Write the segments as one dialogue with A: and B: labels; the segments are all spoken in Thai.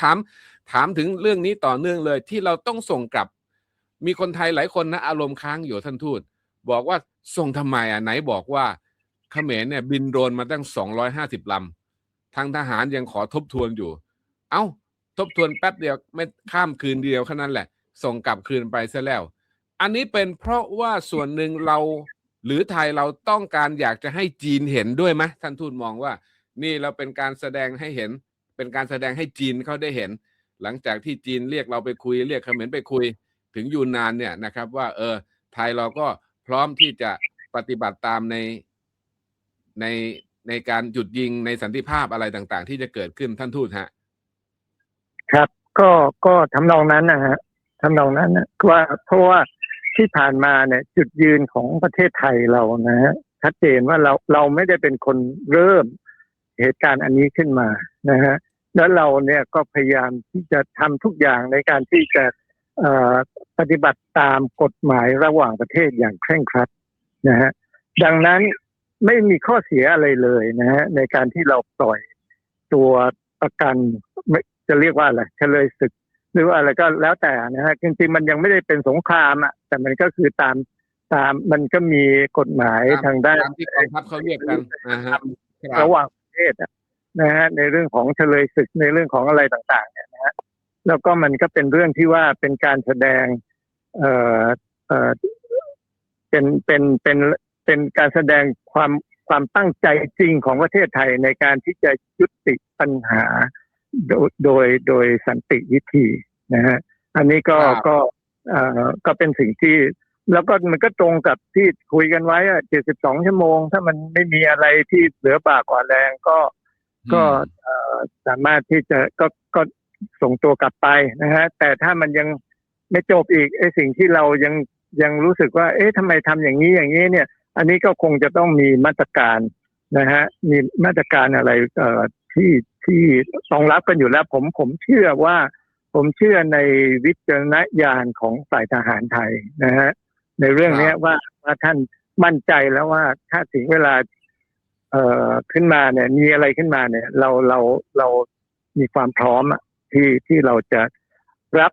A: ถามถามถึงเรื่องนี้ต่อเนื่องเลย ที่เราต้องส่งกลับ มีคนไทยหลายคนนะอารมณ์ค้างอยู่ท่านทูตบอกว่าส่งทำไมอะไหนบอกว่าเขมรเนี่ยบินโดรนมาตั้งสองร้อยห้าสิบลำทางทหารยังขอทบทวนอยู่ เอ้า ทบทวนแป๊บเดียวไม่ข้ามคืนเดียวแค่นั้นแหละ ส่งกลับคืนไปซะแล้ว อันนี้เป็นเพราะว่าส่วนหนึ่งเราหรือไทยเราต้องการอยากจะให้จีนเห็นด้วยไหมท่านทูตมองว่า นี่เราเป็นการแสดงให้เห็น เป็นการแสดงให้จีนเขาได้เห็น หลังจากที่จีนเรียกเราไปคุย เรียกเขมรไปคุยถึงยูนนานเนี่ยนะครับ ว่าเออไทยเราก็พร้อมที่จะปฏิบัติตามในในในการหยุดยิงในสันติภาพอะไรต่างๆ ที่จะเกิดขึ้นท่านทูตฮะ
B: ครับก็ก็ทำนองนั้นนะฮะทำนองนั้นนะว่าเพราะว่าที่ผ่านมาเนี่ย จุดยืนของประเทศไทยเรานะฮะชัดเจนว่าเราเราไม่ได้เป็นคนเริ่ม เหตุการณ์อันนี้ขึ้นมานะฮะแล้วเราเนี่ยก็พยายามที่จะทำทุกอย่างในการที่จะเอ่อปฏิบัติตามกฎหมายระหว่างประเทศอย่างเคร่งครัดนะฮะดังนั้นไม่มีข้อเสียอะไรเลยนะฮะในการที่เราปล่อยตัวประกันไม่จะเรียกว่าอะไรเฉลยศึก หรือว่าอะไรก็แล้วแต่นะฮะจริงๆมันยังไม่ได้เป็นสงครามอะแต่มันก็คือตามตามมันก็มีกฎหมาย
A: ตาม
B: ทางด้าน
A: ตามที่กองทัพเขาเรียกกันนะฮะครับ
B: ระหว่างประ เทศอะนะฮะในเรื่องของเฉลยศึกในเรื่องของอะไรต่างๆเนี่ยนะฮะแล้วก็มันก็เป็นเรื่องที่ว่าเป็นการแสดงเอ่อเอ่อเป็นเป็นเป็นเป็นการแสดงความความตั้งใจจริงของประเทศไทยในการที่จะยุติปัญหาโดยโดยโดยสันติวิธีนะฮะอันนี้ก็
A: ครับ
B: ก็เอ่อก็เป็นสิ่งที่ แล้วก็มันก็ตรงกับที่คุยกันไว้อะ72ชั่วโมง ถ้ามันไม่มีอะไรที่เหลือบ่ากว่าแรงก็ก็เอ่อสามารถที่จะก็ก็ส่งตัวกลับไปนะฮะ แต่ถ้ามันยังไม่จบอีกไอ้สิ่งที่เรายังยังรู้สึกว่า เอ๊ะทำไมทำอย่างนี้อย่างนี้เนี่ย อันนี้ก็คงจะต้องมีมาตรการนะฮะ มีมาตรการอะไรเอ่อที่ที่รองรับกันอยู่แล้ว ผมผมเชื่อว่า ผมเชื่อในวิจารณญาณของฝ่ายทหารไทยนะฮะ ในเรื่องเนี้ยว่าว่าท่านมั่นใจแล้วว่าถ้าถึงเวลา เอ่อขึ้นมาเนี่ย มีอะไรขึ้นมาเนี่ย เราเราเรามีความพร้อมอะที่ที่เราจะรับ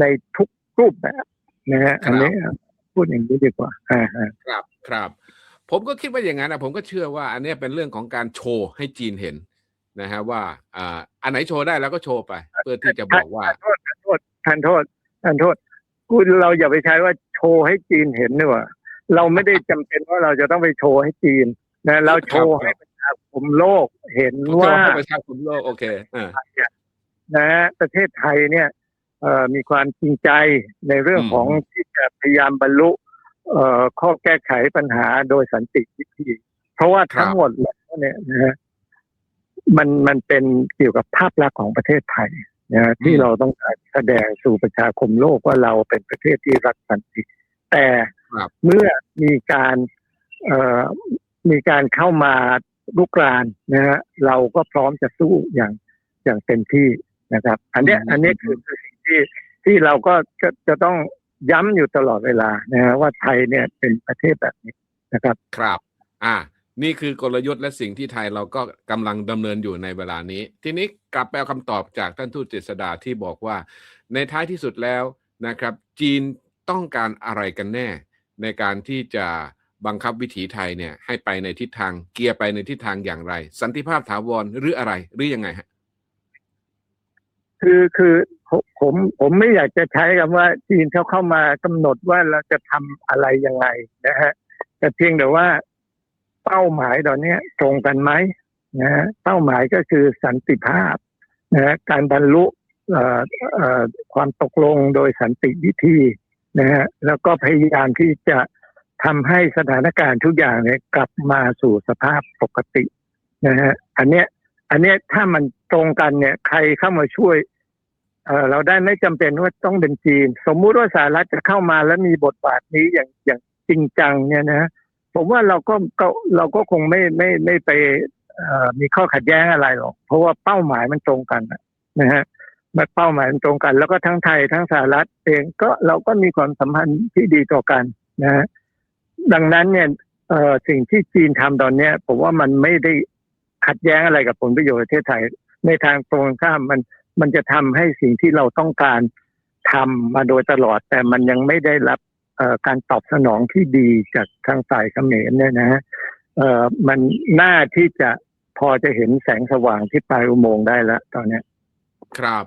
B: ในทุกรูปแบบนะฮะ
A: ครับ
B: อันนี้พูดอย่างนี้ดีกว่าอ่าฮะ
A: ครับครับ ผมก็คิดว่าอย่างนั้นนะผมก็เชื่อว่าอันเนี้ยเป็นเรื่องของการโชว์ให้จีนเห็นนะฮะว่าอ่าอันไหนโชว์ได้แล้วก็โชว์ไป เพื่อที่จะบอกว่า
B: ทานโทษทานโทษทานโทษ คุณเราอย่าไปใช้ว่าโชว์ให้จีนเห็นดีกว่าเราไม่ได้จำเป็นว่าเราจะต้องไปโชว์ให้จีนนะเราโชว์ให้ประชาคมโลกเห็น
A: โชว์
B: ว่า
A: ให้ประชาชนโลกโอเคอ่า
B: นะฮะประเทศไทยเนี่ยเอ่อมีความจริงใจในเรื่อง
A: อืม
B: ของที่จะพยายามบรรลุเอ่อข้อแก้ไขปัญหาโดยสันติวิธี เพราะว่าทั้งหมดแล้วเนี่ยนะฮะมันมันเป็นเกี่ยวกับภาพลักษณ์ของประเทศไทย นะฮะที่เราต้องการแสดงสู่ประชาคมโลกว่าเราเป็นประเทศที่รักสันติ แต่
A: ครับ
B: เมื่อมีการเอ่อมีการเข้ามาลุกรานนะฮะเราก็พร้อมจะสู้อย่างอย่างเต็มที่นะครับ อันเนี้ย
A: อืม
B: อันเนี้ยคือคือสิ่งที่ที่เราก็จะจะต้องย้ำอยู่ตลอดเวลานะฮะว่าไทยเนี่ยเป็นประเทศแบบนี้นะครับ
A: ครับ อ่า นี่คือกลยุทธ์และสิ่งที่ไทยเราก็กำลังดำเนินอยู่ในเวลานี้ ทีนี้กลับไปเอาคำตอบจากท่านทูตเจษดาที่บอกว่า ในท้ายที่สุดแล้วนะครับ จีนต้องการอะไรกันแน่ ในการที่จะบังคับวิถีไทยเนี่ยให้ไปในทิศทางเกียร์ไปในทิศทางอย่างไร สันติภาพถาวรหรืออะไรหรือยังไงฮะ
B: คือคือผมผมไม่อยากจะใช้คำว่าจีนเขาเข้ามากำหนดว่าเราจะทำอะไรยังไงนะฮะแต่เพียงแต่ว่า เป้าหมายตอนนี้ตรงกันไหมนะฮะเป้าหมายก็คือสันติภาพนะฮะการบรรลุความตกลงโดยสันติวิธีนะฮะแล้วก็พยายามที่จะทำให้สถานการณ์ทุกอย่างเนี่ยกลับมาสู่สภาพปกตินะฮะอันเนี้ยอันเนี้ยถ้ามันตรงกันเนี่ย ใครเข้ามาช่วยเเราได้ไม่จำเป็นว่าต้องเป็นจีน สมมุติว่าสหรัฐจะเข้ามาแล้วมีบทบาทนี้อย่างอย่างจริงจังเนี่ยนะ ผมว่าเราก็เราก็คงไม่ไม่ไม่ไปมีข้อขัดแย้งอะไรหรอกเพราะว่าเป้าหมายมันตรงกันนะฮะมันเป้าหมายมันตรงกัน แล้วก็ทั้งไทยทั้งสหรัฐเองก็เราก็มีความสัมพันธ์ที่ดีต่อกันนะฮะดังนั้นเนี่ยเอ่อสิ่งที่จีนทำตอนเนี้ย ผมว่ามันไม่ได้ขัดแย้งอะไรกับผลประโยชน์ประเทศไทย ในทางตรงข้ามมันมันจะทำให้สิ่งที่เราต้องการทำมาโดยตลอด แต่มันยังไม่ได้รับ การตอบสนองที่ดีจากทางฝ่ายเขมรเนี่ยนะฮะมันน่าที่จะพอจะเห็นแสงสว่างที่ปลายอุโมงค์ได้แล้วตอนนี้
A: ครับ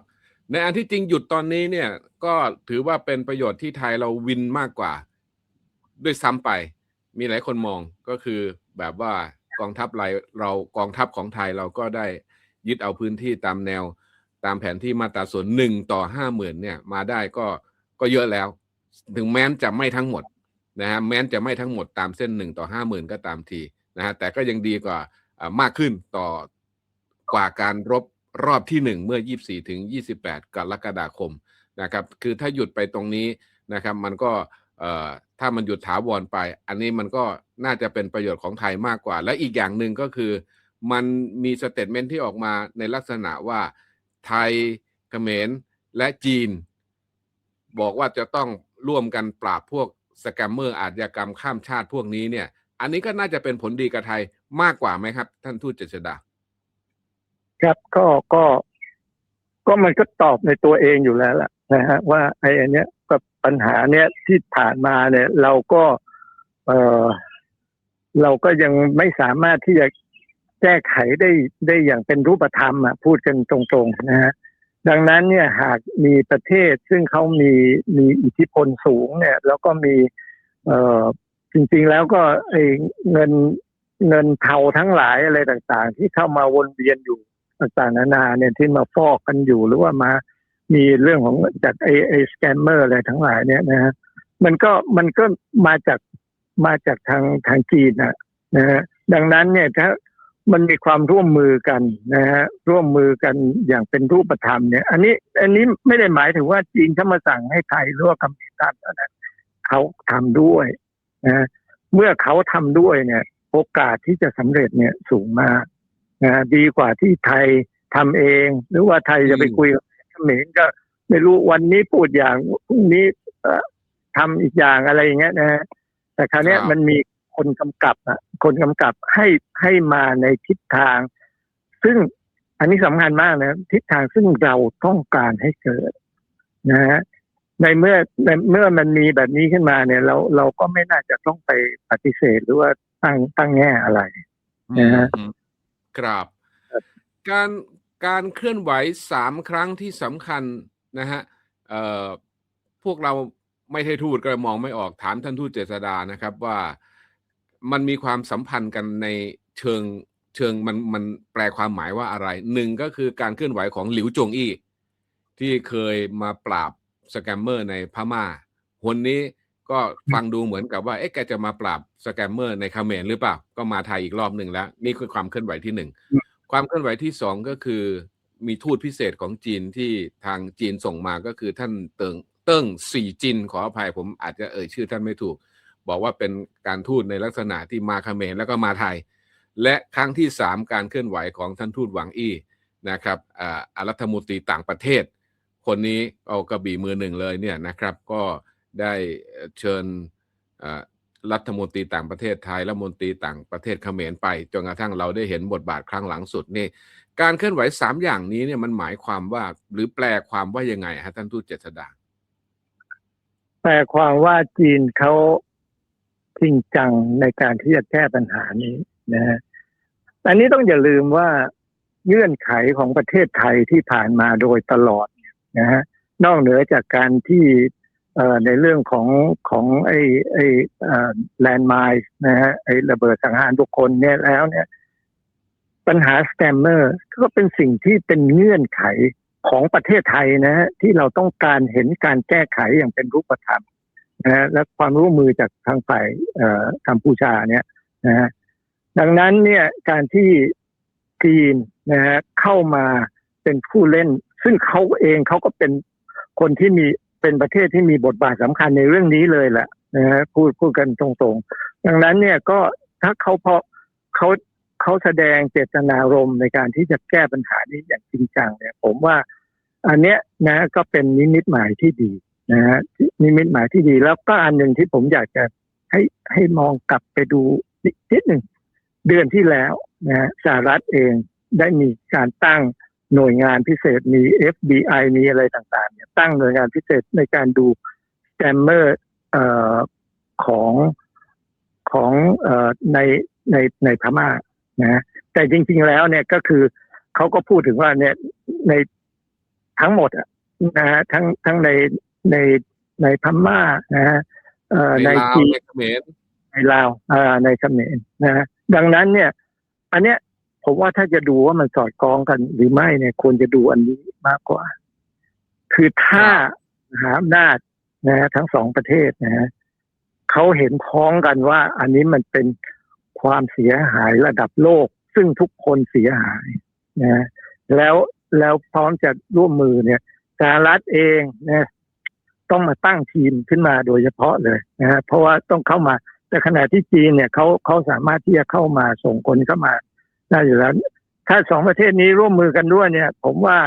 A: ในอันที่จริงหยุดตอนนี้เนี่ย ก็ถือว่าเป็นประโยชน์ที่ไทยเราวินมากกว่า ด้วยซ้ำไป มีหลายคนมองก็คือแบบว่ากองทัพเรเรากองทัพของไทยเราก็ได้ยึดเอาพื้นที่ตามแนว ตามแผนที่มาตราส่วนหนึ่งต่อห้าหมื่นเนี่ย มาได้ก็ก็เยอะแล้ว ถึงแม้นจะไม่ทั้งหมดนะฮะแม้นจะไม่ทั้งหมดตามเส้นหนึ่งต่อห้าหมื่นก็ตามทีนะฮะแต่ก็ยังดีกว่ามากขึ้นต่อกว่าการรบรอบที่หนึ่งเมื่อ 24 ถึง 28 กรกฎาคมนะครับคือถ้าหยุดไปตรงนี้นะครับมันก็ถ้ามันหยุดถาวรไป อันนี้มันก็น่าจะเป็นประโยชน์ของไทยมากกว่า และอีกอย่างหนึ่งก็คือ มันมีสเตทเมนที่ออกมาในลักษณะว่าไทยเขมรและจีน บอกว่าจะต้อง ร่วมกันปราบพวกสแกมเมอร์อาชญากรรมข้ามชาติพวกนี้เนี่ย อันนี้ก็น่าจะเป็นผลดีกับไทยมากกว่าไหมครับ ท่านทูตเจษดา
B: ครับก็ก็ก็มันก็ตอบในตัวเองอยู่แล้วล่ะนะฮะว่าไอ้อันเนี้ยกับปัญหาเนี้ยที่ผ่านมาเนี่ย เราก็ เออเราก็ยังไม่สามารถที่จะแก้ไขได้ได้อย่างเป็นรูปธรรมอะพูดกันตรงๆนะฮะ ดังนั้นเนี่ยหากมีประเทศซึ่งเขามีมีอิทธิพลสูงเนี่ย แล้วก็มีเอ่อจริงๆแล้วก็ไอ้เงินเงินเทาทั้งหลายอะไรต่างๆ ที่เข้ามาวนเวียนอยู่ต่างๆนานาเนี่ยที่มาฟอกกันอยู่หรือว่ามามีเรื่องของจากไอไอสแกมเมอร์อะไรทั้งหลายเนี่ยนะฮะมันก็มันก็มาจากมาจากทางทางจีนนะนะฮะดังนั้นเนี่ยถ้า มันมีความร่วมมือกันนะฮะร่วมมือกันอย่างเป็นรูปธรรมเนี่ย อันนี้อันนี้ไม่ได้หมายถึงว่าจีนเขามาสั่งให้ไทยหรือว่ากัมพูชาเท่านั้นเขาทำด้วยนะฮะเมื่อเขาทำด้วยเนี่ย โอกาสที่จะสำเร็จเนี่ยสูงมากนะดีกว่าที่ไทยทำเอง หรือว่าไทยจะไป
A: อืม
B: คุยกับเขมรก็ไม่รู้วันนี้พูดอย่างพรุ่งนี้เอ่อทำอีกอย่างอะไรอย่างเงี้ยนะฮะแต่คราวเนี้ย
A: ครับ
B: มันมี คนกำกับอะคนกำกับให้ให้มาในทิศทาง ซึ่งอันนี้สำคัญมากนะทิศทางซึ่งเราต้องการให้เกิดนะฮะในเมื่อในเมื่อมันมีแบบนี้ขึ้นมาเนี่ย เราเราก็ไม่น่าจะต้องไปปฏิเสธหรือว่าตั้งตั้งแง่อะไรนะฮะ
A: ครับ
B: ครับ
A: การการเคลื่อนไหวสามครั้งที่สำคัญนะฮะเอ่อพวกเราไม่ใช่ทูตก็มองไม่ออกถามท่านทูตเจษดานะครับว่า มันมีความสัมพันธ์กันในเชิงเชิงมันมันแปลความหมายว่าอะไรหนึ่งก็คือการเคลื่อนไหวของหลิวจงอี้ที่เคยมาปราบสแกมเมอร์ในพม่าคนนี้ก็ฟังดูเหมือนกับว่าเอ๊ะแกจะมาปราบสแกมเมอร์ในเขมรหรือเปล่า ก็มาไทยอีกรอบหนึ่งแล้ว นี่คือความเคลื่อนไหวที่หนึ่ง
B: อืม
A: ความเคลื่อนไหวที่สองก็คือ มีทูตพิเศษของจีนที่ทางจีนส่งมาก็คือท่านเติงเติ้งสี่จินขออภัยผมอาจจะเอ่ยชื่อท่านไม่ถูก บอกว่าเป็นการทูตในลักษณะที่มาเขมรแล้วก็มาไทย และครั้งที่สามการเคลื่อนไหวของท่านทูตหวังอี้นะครับอารัฐมนตรีต่างประเทศ คนนี้เอากระบี่มือหนึ่งเลยเนี่ยนะครับ ก็ได้เชิญอ่ารัฐมนตรีต่างประเทศไทยและมนตรีต่างประเทศเขมรไปจนกระทั่งเราได้เห็นบทบาทครั้งหลังสุดนี่การเคลื่อนไหวสามอย่างนี้เนี่ยมันหมายความว่าหรือแปลความว่ายังไงฮะท่านทูตเจษดา
B: แปลความว่าจีนเขา จริงจังในการที่จะแก้ปัญหานี้นะฮะอันนี้ต้องอย่าลืมว่าเงื่อนไขของประเทศไทยที่ผ่านมาโดยตลอดนะฮะนอกเหนือจากการที่เอ่อในเรื่องของของไอ้ไอ้แลนด์ไมล์นะฮะไอ้ระเบิดสังหารบุคคลเนี่ยแล้วเนี่ย ปัญหาสแกมเมอร์ก็เป็นสิ่งที่เป็นเงื่อนไขของประเทศไทยนะฮะที่เราต้องการเห็นการแก้ไขอย่างเป็นรูปธรรม นะฮะและความร่วมมือจากทางฝ่ายอ่อกัมพูชาเนี่ยนะฮะดังนั้นเนี่ยการที่จีนนะฮะเข้ามาเป็นผู้เล่น ซึ่งเขาเองเขาก็เป็นคนที่มีเป็นประเทศที่มีบทบาทสำคัญในเรื่องนี้เลยแหละนะฮะพูดพูดกันตรงๆ ดังนั้นเนี่ยก็ถ้าเขาพอเขาเขาแสดงเจตนารมณ์ในการที่จะแก้ปัญหานี้อย่างจริงจังเนี่ย ผมว่าอันเนี้ยนะก็เป็นนิมิตหมายที่ดี นะฮะนิมิตหมายที่ดีแล้วก็อันหนึ่งที่ผมอยากจะให้ให้มองกลับไปดูนิดหนึ่งเดือนที่แล้วนะฮะสหรัฐเองได้มีการตั้งหน่วยงานพิเศษมี FBI มีอะไรต่างๆเนี่ยตั้งหน่วยงานพิเศษในการดูแกมเมอร์เอ่อของของเอ่อในในในพม่านะแต่จริง ๆแล้วเนี่ยก็คือเขาก็พูดถึงว่าเนี่ยในทั้งหมดอะนะฮะทั้งทั้งใน ในในพม่านะฮะเอ่อ
A: ใน
B: ใน
A: ลาว
B: จีน
A: ในเขมร
B: ในลาวอ่าในเขมรนะฮะดังนั้นเนี่ย อันเนี้ยผมว่าถ้าจะดูว่ามันสอดคล้องกันหรือไม่เนี่ยควรจะดูอันนี้มากกว่า คือถ้ามหาอำนาจนะฮะทั้งสองประเทศนะฮะเขาเห็นพ้องกันว่า อันนี้มันเป็นความเสียหายระดับโลก ซึ่งทุกคนเสียหายนะฮะแล้วแล้วพร้อมจะร่วมมือเนี่ยสหรัฐเองนะ ต้องมาตั้งทีมขึ้นมาโดยเฉพาะเลยนะฮะเพราะว่าต้องเข้ามา แต่ขณะที่จีนเนี่ยเขาเขาสามารถที่จะเข้ามาส่งคนเข้ามาได้อยู่แล้ว ถ้าสองประเทศนี้ร่วมมือกันด้วยเนี่ย ผมว่า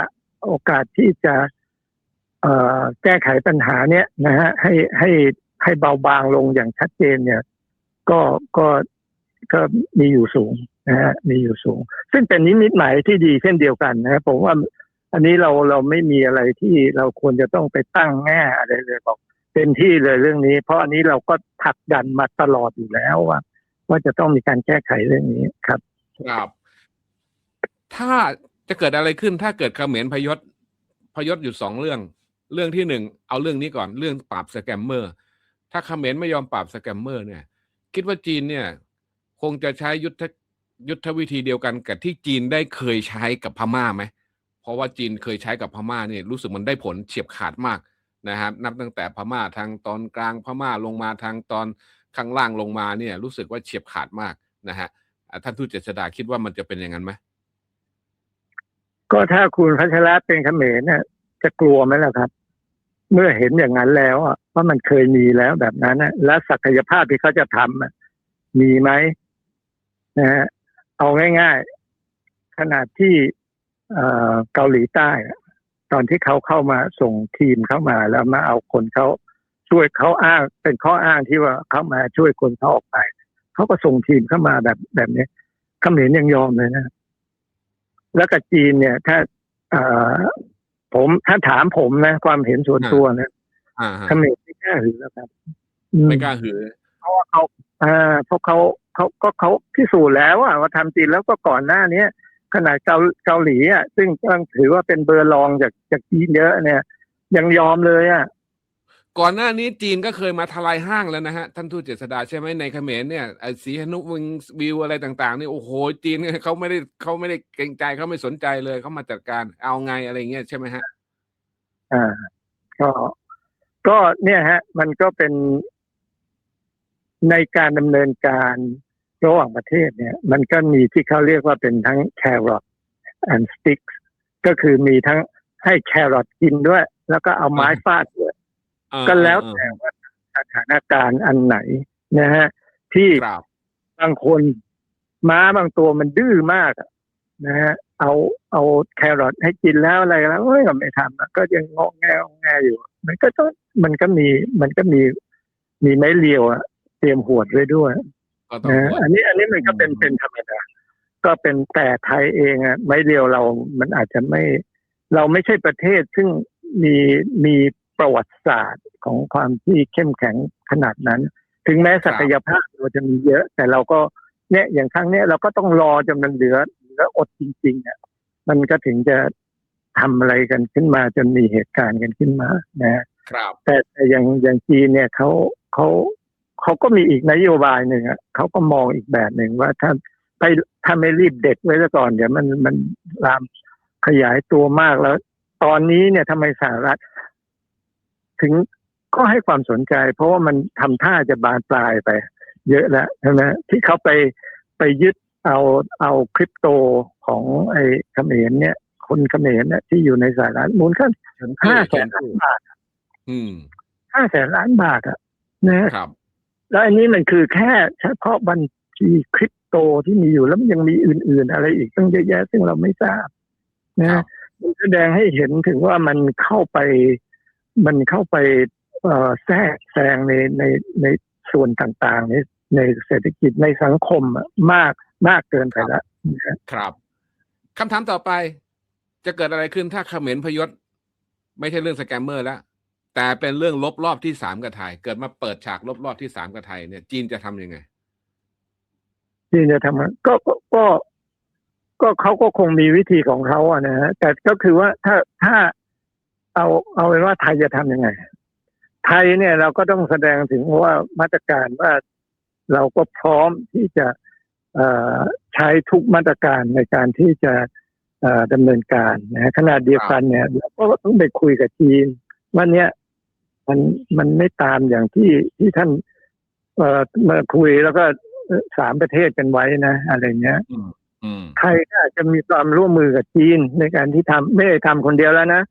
B: โอกาสที่จะเอ่อแก้ไขปัญหาเนี้ยนะฮะให้ให้ให้เบาบางลงอย่างชัดเจนเนี่ย ก็ก็ก็มีอยู่สูงนะฮะมีอยู่สูง ซึ่งเป็นนิมิตหมายที่ดีเช่นเดียวกันนะผมว่า อันนี้เราเราไม่มีอะไรที่เราควรจะต้องไปตั้งแง่อะไรเลยบอกเต็มที่เลยเรื่องนี้ เพราะอันนี้เราก็ผลักดันมาตลอดอยู่แล้วว่าว่าจะต้องมีการแก้ไขเรื่องนี้ครับ
A: ครับ ถ้าจะเกิดอะไรขึ้นถ้าเกิดเขมรพยศพยศอยู่สองเรื่อง เรื่องที่หนึ่งเอาเรื่องนี้ก่อนเรื่องปราบสแกมเมอร์ ถ้าเขมรไม่ยอมปราบสแกมเมอร์เนี่ย คิดว่าจีนเนี่ย คงจะใช้ยุทธยุทธวิธีเดียวกันกับที่จีนได้เคยใช้กับพม่าไหม เพราะว่าจีนเคยใช้กับพม่าเนี่ยรู้สึกมันได้ผลเฉียบขาดมากนะครับนับตั้งแต่พม่าทางตอนกลางพม่าลงมาทางตอนข้างล่างลงมาเนี่ยรู้สึกว่าเฉียบขาดมากนะฮะท่านทูตเจษดาคิดว่ามันจะเป็นอย่างนั้นไหม
B: ก็ถ้าคุณพัชระเป็นเขมรเนี่ยจะกลัวไหมล่ะครับ เมื่อเห็นอย่างนั้นแล้วอะว่ามันเคยมีแล้วแบบนั้นนะและศักยภาพที่เขาจะทำมีไหมนะฮะเอาง่าย ๆ ขนาดที่ เอ่อเกาหลีใต้อะตอนที่เขาเข้ามาส่งทีมเข้ามาแล้วมาเอาคนเขาช่วยเขาอ้างเป็นข้ออ้างที่ว่าเขามาช่วยคนเขาออกไปเขาก็ส่งทีมเข้ามาแบบแบบนี้เขมรยังยอมเลยนะ แล้วกับจีนเนี่ย ถ้าเอ่อผมถ้าถามผมนะ ความเห็นส่วนตัวนะ
A: อ่าฮะ
B: เขมรไม่กล้าหือแล้วครับอื
A: ไม่กล้าหือ
B: เพราะว่าเขาอ่าเพราะเขาเขาก็เขาพิสูจน์แล้วอะว่าทำจริงแล้วก็ก่อนหน้าเนี้ย ขนาดเกาเกาหลีอะซึ่งก็ถือว่าเป็นเบอร์รองจากจากจีนเยอะเนี่ย ยังยอมเลยอะ
A: ก่อนหน้านี้จีนก็เคยมาทลายห้างแล้วนะฮะ ท่านทูตเจษดาใช่ไหมในเขมรเนี่ยไอ้สีหนุวิงวิวอะไรต่างๆนี่โอ้โหจีนเนี่ยเขาไม่ได้เขาไม่ได้เกรงใจเขาไม่สนใจเลยเขามาจัดการเอาไงอะไรเงี้ยใช่ไหมฮะ
B: อ่าก็ก็เนี่ยฮะ มันก็เป็นในการดำเนินการ ระหว่างประเทศเนี่ยมันก็มีที่เขาเรียกว่าเป็นทั้ง carrot and sticks ก็คือมีทั้งให้แครอทกินด้วย แล้วก็เอาไม้
A: อ่า
B: ฟาดด้วย
A: เออ
B: ก็แล้ว
A: เออ
B: แต่ว่าสถานการณ์อันไหนนะฮะที่
A: ครับ
B: บางคนม้าบางตัวมันดื้อมากอะนะฮะเอาเอาแครอทให้กินแล้วอะไรแล้วเอ้ยก็ไม่ทำอะก็ยังงอแงงอแงอยู่ มันก็ต้องมันก็มีมันก็มีมีไม้เรียวอะเตรียมหวดไว้ด้วย
A: ก็ต้ อง
B: นะ
A: หวด
B: อันนี้อันนี้มันก็เป็น
A: อืม
B: เป็นธรรมดาก็เป็นแต่ไทยเองอะไม้เรียวเรา มันอาจจะไม่ เราไม่ใช่ประเทศซึ่งมีมีประวัติศาสตร์ของความที่เข้มแข็งขนาดนั้น ถึงแม้ศักยภาพเราจะมีเยอะ แต่เราก็เนี่ยอย่างครั้งเนี้ยเราก็ต้องรอจนมันเหลือเหลืออดจริงๆอะมันก็ถึงจะทำอะไรกันขึ้นมาจนมีเหตุการณ์กันขึ้นมานะ
A: ครับ
B: แต่แต่อย่างอย่างจีนเนี่ยเขาเขา เขาก็มีอีกนโยบายหนึ่งอะเขาก็มองอีกแบบหนึ่งว่าถ้าไปถ้าไม่รีบเด็ดไว้ซะก่อนเดี๋ยวมันมันลามขยายตัวมากแล้ว ตอนนี้เนี่ยทำไมสหรัฐถึงก็ให้ความสนใจ เพราะว่ามันทำท่าจะบานปลายไป เยอะแล้วใช่ไหมที่เขาไปไปยึดเอาเอาคริปโตของไอ้เขมรเนี่ย คนเขมรเนี่ยที่อยู่ในสหรัฐมูลค่าถึงห้าแสนล้านบาท
A: อืม
B: ห้าแสนล้านบาทอะนะ
A: ครับ
B: แล้วอันนี้มันคือแค่เฉพาะบัญชีคริปโตที่มีอยู่แล้วมันยังมีอื่น ๆ อะไรอีกตั้งเยอะแยะซึ่งเราไม่ทราบ
A: ครั
B: นะ
A: บ
B: มันแสดงให้เห็นถึงว่ามันเข้าไป มันเข้าไปเอ่อแทรกแซงในในในส่วนต่างๆในในเศรษฐกิจในสังคมอะมากมากเกินไปแล้ว
A: ครับคำถามต่อไปจะเกิดอะไรขึ้นถ้าเขมรพยศ ไม่ใช่เรื่องสแกมเมอร์แล้ว แต่เป็นเรื่องลบรอบที่สามกับไทย เกิดมาเปิดฉากลบรอบที่สามกับไทยเนี่ยจีนจะทำยังไง
B: ที่จะทำก็ก็ก็ก็เขาก็คงมีวิธีของเขาอะนะฮะแต่ก็คือว่าถ้าถ้าเอาเอาเป็นว่าไทยจะทำยังไง ไทยเนี่ยเราก็ต้องแสดงถึงว่ามาตรการว่าเราก็พร้อมที่จะเอ่อใช้ทุกมาตรการในการที่จะเอ่อดำเนินการนะขณะเดียวกันเนี่ยเราก็ต้องไปคุยกับจีนว่าเนี่ย มันมันไม่ตามอย่างที่ที่ท่านเอ่อมาคุยแล้วก็สามประเทศกันไว้นะอะไรเงี้ย
A: อืมอืม
B: ไทยก็อาจจะมีความร่วมมือกับจีนในการที่ทำไม่ได้ทำคนเดียวแล้วนะ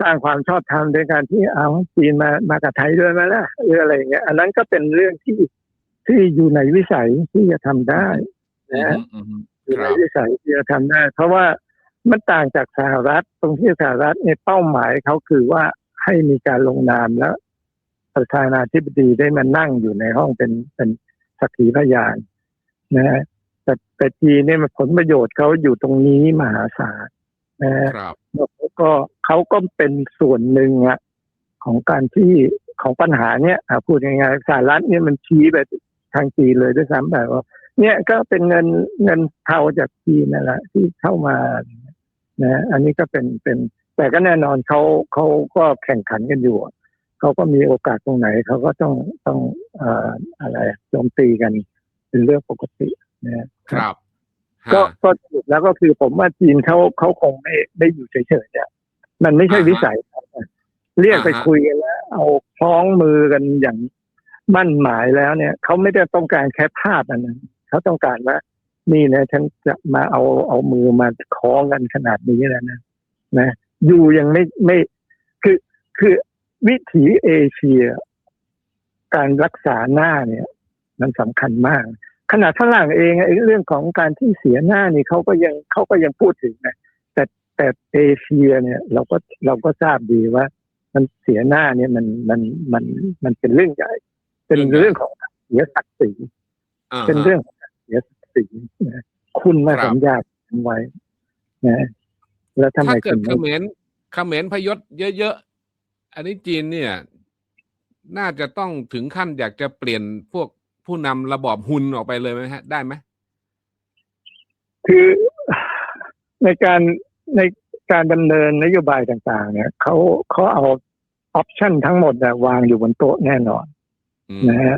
B: สร้างความชอบธรรมโดยการที่เอาจีนมามากับไทยด้วยไหมล่ะหรืออะไรอย่างเงี้ย อันนั้นก็เป็นเรื่องที่ที่อยู่ในวิสัยที่จะทำได้
A: อื
B: นะ
A: มอืม
B: อยู่
A: ค
B: ใน
A: รับ
B: วิสัยที่จะทำได้ เพราะว่ามันต่างจากสหรัฐตรงที่สหรัฐเนี่ยเป้าหมายเขาคือว่า ให้มีการลงนามแล้วประธานาธิบดีได้มานั่งอยู่ในห้องเป็นเป็นสักขีพยานนะฮะแต่แต่จีนเนี่ยมันผลประโยชน์เขาอยู่ตรงนี้มหาศาลนะฮะ
A: ครับ
B: แล้วก็เขาก็เป็นส่วนหนึ่งอะของการที่ของปัญหาเนี่ยอะพูดง่ายๆสหรัฐเนี่ยมันชี้ไปทางจีนเลยด้วยซ้ำแบบว่าเนี่ยก็เป็นเงินเงินเทาจากจีนนั่นแหละที่เข้ามานะอันนี้ก็เป็นเป็น แต่ก็แน่นอนเขาเขาก็แข่งขันกันอยู่อะเขาก็มีโอกาสตรงไหนเขาก็ต้องต้องเอ่ออะไรโจมตีกันเป็นเรื่องปกตินะ
A: ครับ
B: ก็
A: ฮะ
B: ก็สรุดแล้วก็คือผมว่าจีนเขาเขาคงไม่ไม่อยู่เฉยๆเนี่ยมันไม่ใช่
A: อ่าฮะ
B: วิสัยเขาอะเรียกไป
A: อ่าฮะ
B: คุยกันแล้ว เอาคล้องมือกันอย่างมั่นหมายแล้วเนี่ยเขาไม่ได้ต้องการแค่ภาพอันนั้นเขาต้องการว่านี่นะฉันจะมาเอาเอามือมาคล้องกันขนาดนี้แล้วนะนะ อยู่ยังไม่ไม่คือคือวิถีเอเชีย การรักษาหน้าเนี่ย มันสำคัญมาก ขนาดฝรั่งเองไอ้เรื่องของการที่เสียหน้านี่เขาก็ยังเขาก็ยังพูดถึงนะแต่แต่เอเชียเนี่ยเราก็เราก็ทราบดีว่า มันเสียหน้าเนี่ยมันมันมันมันเป็นเรื่องใหญ่ เป็นเรื่องของเสียศักดิ์ศรี
A: อ่าฮะ
B: เป็นเรื่องของเสียศักดิ์ศรีนะคุณมา
A: ครับ
B: สัญญากันไว้นะแล้วทำไม
A: ถ้าเกิ
B: คุ
A: ด
B: ณ
A: เข
B: ไม่
A: มร เขมรพยศเยอะๆ อันนี้จีนเนี่ย น่าจะต้องถึงขั้นอยากจะเปลี่ยนพวกผู้นำระบอบฮุนออกไปเลยไหมฮะ ได้ไหม
B: คือในการในการดำเนินนโยบายต่าง ๆ เนี่ยเขาเขาเอาออปชันทั้งหมดอะวางอยู่บนโต๊ะแน่นอน
A: อืม
B: นะฮะ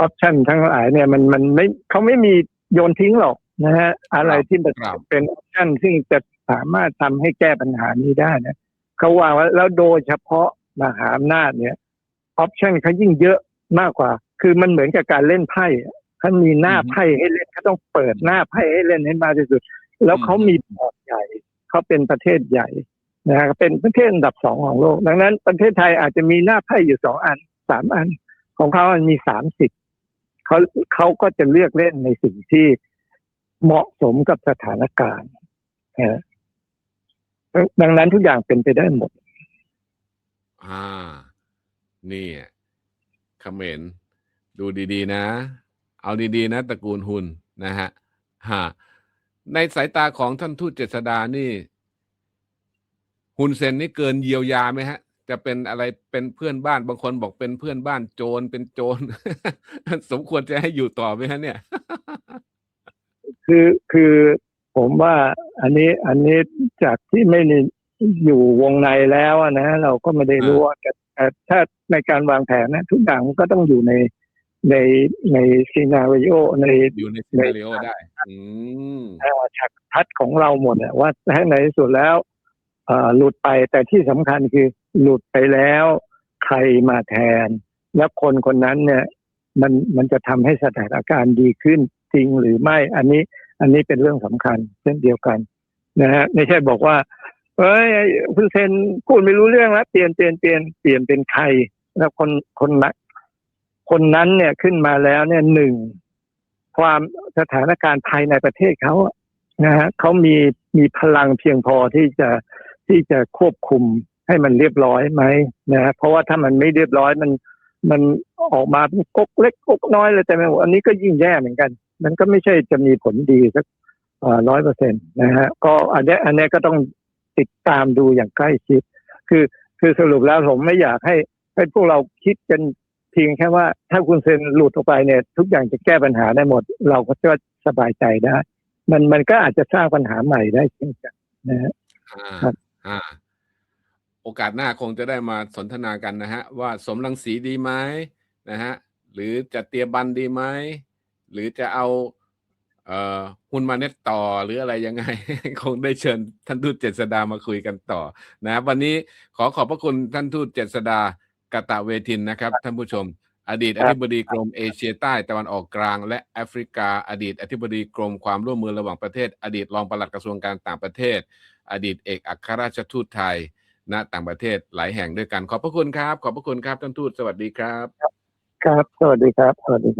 B: ออปชันทั้งหลายเนี่ยมันมันไม่เขาไม่มีโยนทิ้งหรอกนะฮะอะไรที่มัน
A: ครับ
B: เป็นออปชันซึ่งจะสามารถทำให้แก้ปัญหานี้ได้นะ เขาวางไว้แล้วโดยเฉพาะมหาอำนาจเนี่ยออปชันเขายิ่งเยอะมากกว่า คือมันเหมือนกับการเล่นไพ่เขามีหน้าไพ่ให้เล่นเขาต้องเปิดหน้าไพ่ให้เล่นให้มากที่สุด แล้วเขามีพอร์ตใหญ่เขาเป็นประเทศใหญ่นะฮะเป็นประเทศอันดับสองของโลก ดังนั้นประเทศไทยอาจจะมีหน้าไพ่อยู่สองอันสามอัน ของเขามันมีสามสิบเขาเขาก็จะเลือกเล่นในสิ่งที่เหมาะสมกับสถานการณ์นะ ดังนั้นทุกอย่างเป็นไปได้หมด
A: อ่า นี่เขมรดูดีๆนะ เอาดีๆนะ ตระกูลหุนนะฮะฮะในสายตาของท่านทูตเจษดานี่หุนเซนนี่เกินเยียวยาไหมฮะ จะเป็นอะไรเป็นเพื่อนบ้านบางคนบอกเป็นเพื่อนบ้านโจรเป็นโจร สมควรจะให้อยู่ต่อไหมฮะเนี่ย
B: คือคือผมว่าอันนี้อันนี้ จากที่ไม่ได้อยู่วงในแล้วอะนะเราก็ไม่ได้รู้ว่าแต่แต่ถ้าในการวางแผนนะทุกอย่างมันก็ต้องอยู่ในในในซีนารีโอใน
A: อยู่ในซีนารีโอได้อืม
B: เอ่อฉากทัดของเราหมดอะว่าให้ในที่สุดแล้วเอ่อหลุดไปแต่ที่สำคัญคือหลุดไปแล้วใครมาแทน แล้วคนคนนั้นเนี่ย มันมันจะทำให้สถานการณ์ดีขึ้นจริงหรือไม่ อันนี้ อันนี้เป็นเรื่องสำคัญเช่นเดียวกัน นะฮะไม่ใช่บอกว่าเอ้ยคุณเซนพูดไม่รู้เรื่องแล้วเปลี่ยนเปลี่ยนเปลี่ยนเปลี่ยนเป็นใครแล้วคนคนนั้นคนนั้นเนี่ยขึ้นมาแล้วเนี่ยหนึ่งความสถานการณ์ภายในประเทศเขานะฮะเขามีมีพลังเพียงพอที่จะที่จะควบคุมให้มันเรียบร้อยไหมนะฮะเพราะว่าถ้ามันไม่เรียบร้อยมันมันออกมาเป็นก๊กเล็กก๊กน้อยเลยแต่ไม่หมดอันนี้ก็ยิ่งแย่เหมือนกัน มันก็ไม่ใช่จะมีผลดีสัก ร้อยเปอร์เซ็นต์นะฮะก็อันเนี้ยอันเนี้ยก็ต้องติดตามดูอย่างใกล้ชิด คือคือสรุปแล้วผมไม่อยากให้ให้พวกเราคิดกันเพียงแค่ว่าถ้าคุณเซนหลุดออกไปเนี่ยทุกอย่างจะแก้ปัญหาได้หมด เราก็จะสบายใจได้ มันมันก็อาจจะสร้างปัญหาใหม่ได้เช่นกันนะฮะ
A: อ่า
B: ครับ
A: อ่าโอกาสหน้าคงจะได้มาสนทนากันนะฮะ ว่าสมรังสีดีไหมนะฮะ หรือจะเตียบันดีไหมหรือจะเอา เอ่อฮุนมาเน็ตต่อหรืออะไรยังไง คงได้เชิญท่านทูตเจษดามาคุยกันต่อนะวันนี้ขอขอบพระคุณท่านทูตเจษดากะตะเวทินนะครับ ท่านผู้ชม อดีตอธิบดีกรมเอเชียใต้ตะวันออกกลาง และแอฟริกา อดีตอธิบดีกรมความร่วมมือระหว่างประเทศ อดีตรองปลัดกระทรวงการต่างประเทศ อดีตเอกอัครราชทูตไทยณต่างประเทศหลายแห่งด้วยกัน ขอบพระคุณครับ ขอบพระคุณครับท่านทูตสวัสดีครับ
B: ครับ สวัสดีครับ สวัสดีครับ